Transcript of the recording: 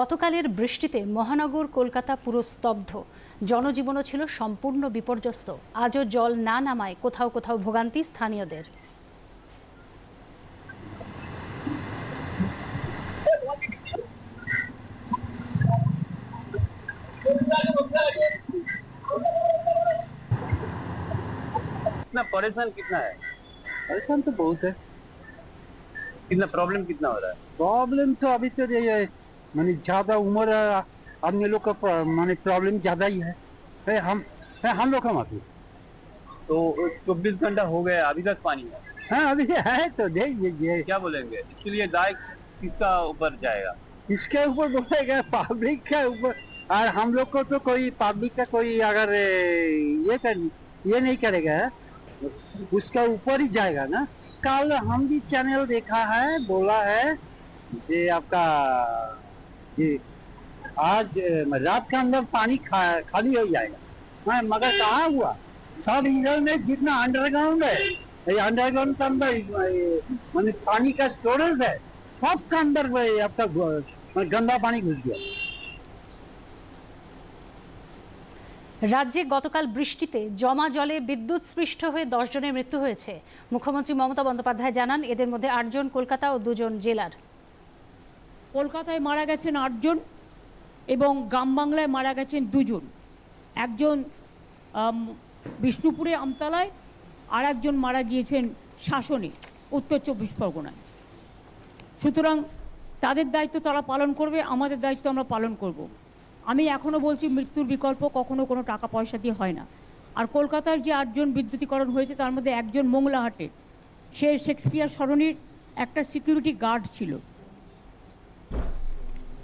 গতকালের বৃষ্টিতে মহানগর কলকাতা পুরো স্তব্ধ জনজীবনও ছিল সম্পূর্ণ বিপর্যস্ত আজও জল না নামায় কোথাও কোথাও ভোগান্তি স্থানীয়দের कितना परेशान कितना है परेशान तो बहुत है कितना प्रॉब्लम कितना हो रहा है प्रॉब्लम तो अभी तो ये माने ज़्यादा उम्र आदमी लोग का माने प्रॉब्लम ज़्यादा ही है। है हम है हम लोग का माफ़ी। तो चौबीस घंटा हो गया अभी तक पानी है? हाँ अभी है तो दे ये, ये। क्या बोलेंगे? इसके लिए दाय किसका ऊपर जाएगा? इसके ऊपर बोलेगा पब्लिक के ऊपर। और हम लोग को तो कोई पब्लिक का कोई अगर ये कर ये नहीं करेगा उसका ऊपर ही जाएगा ना। कल हम भी चैनल देखा है बोला है जे आपका कि आज ए, रात के अंदर पानी खा, खाली हो जाएगा हाँ, मगर कहाँ हुआ सब इधर में जितना अंडरग्राउंड है ये अंडरग्राउंड के अंदर ए, माने पानी का स्टोरेज है सब के अंदर ए, आपका गो- माने गंदा पानी घुस गया রাজ্যে গতকাল বৃষ্টিতে জমা জলে বিদ্যুৎ স্পৃষ্ট হয়ে দশ জনের মৃত্যু হয়েছে মুখ্যমন্ত্রী মমতা বন্দ্যোপাধ্যায় জানান এদের মধ্যে আটজন কলকাতা ও দুজন জেলার কলকাতায় মারা গেছেন আটজন এবং গ্রাম বাংলায় মারা গেছেন দুজন। একজন বিষ্ণুপুরে আমতলায় আর একজন মারা গিয়েছেন শাসনে, উত্তর চব্বিশ পরগনায়। সুতরাং তাদের দায়িত্ব তারা পালন করবে, আমাদের দায়িত্ব আমরা পালন করব। আমি এখনও বলছি, মৃত্যুর বিকল্প কখনো কোনো টাকা পয়সা দিয়ে হয় না। আর কলকাতার যে আটজন বিদ্যুতীকরণ হয়েছে, তার মধ্যে একজন মোংলাহাটের সে শেক্সপিয়ার সরণির একটা সিকিউরিটি গার্ড ছিল।